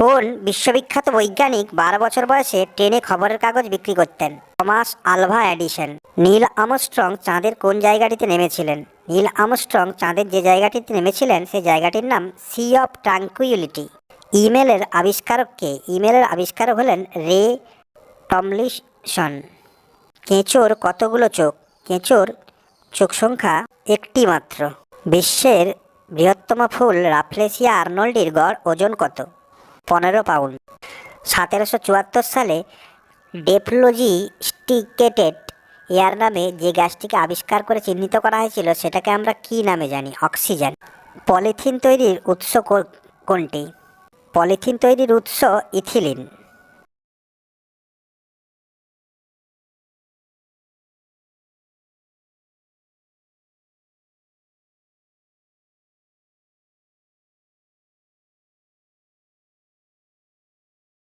কোন বিশ্ববিখ্যাত বৈজ্ঞানিক বারো বছর বয়সে ট্রেনে খবরের কাগজ বিক্রি করতেন। Thomas Alva Edison. Neil Armstrong চাঁদের কোন জায়গাটিতে নেমেছিলেন? নীল আমস্ট্রং চাঁদের যে জায়গাটিতে নেমেছিলেন সেই জায়গাটির নাম সি অফ ট্রাঙ্কুইলিটি। ইমেলের আবিষ্কারককে ইমেলের আবিষ্কারক হলেন রে টমলিসন। কেঁচোর কতগুলো চোখ? কেঁচোর চোখ সংখ্যা একটি মাত্র। বিশ্বের বৃহত্তম ফুল রাফলেসিয়া আর্নল্ডির গড় ওজন কত? পনেরো পাউন্ড। সতেরোশো চুয়াত্তর সালে ডেফলোজি স্টিকেটেড এয়ার নামে যে গ্যাসটিকে আবিষ্কার করে চিহ্নিত করা হয়েছিল, সেটাকে আমরা কি নামে জানি? অক্সিজেন। পলিথিন তৈরির উৎস কোনটি? পলিথিন তৈরির উৎস ইথিলিন।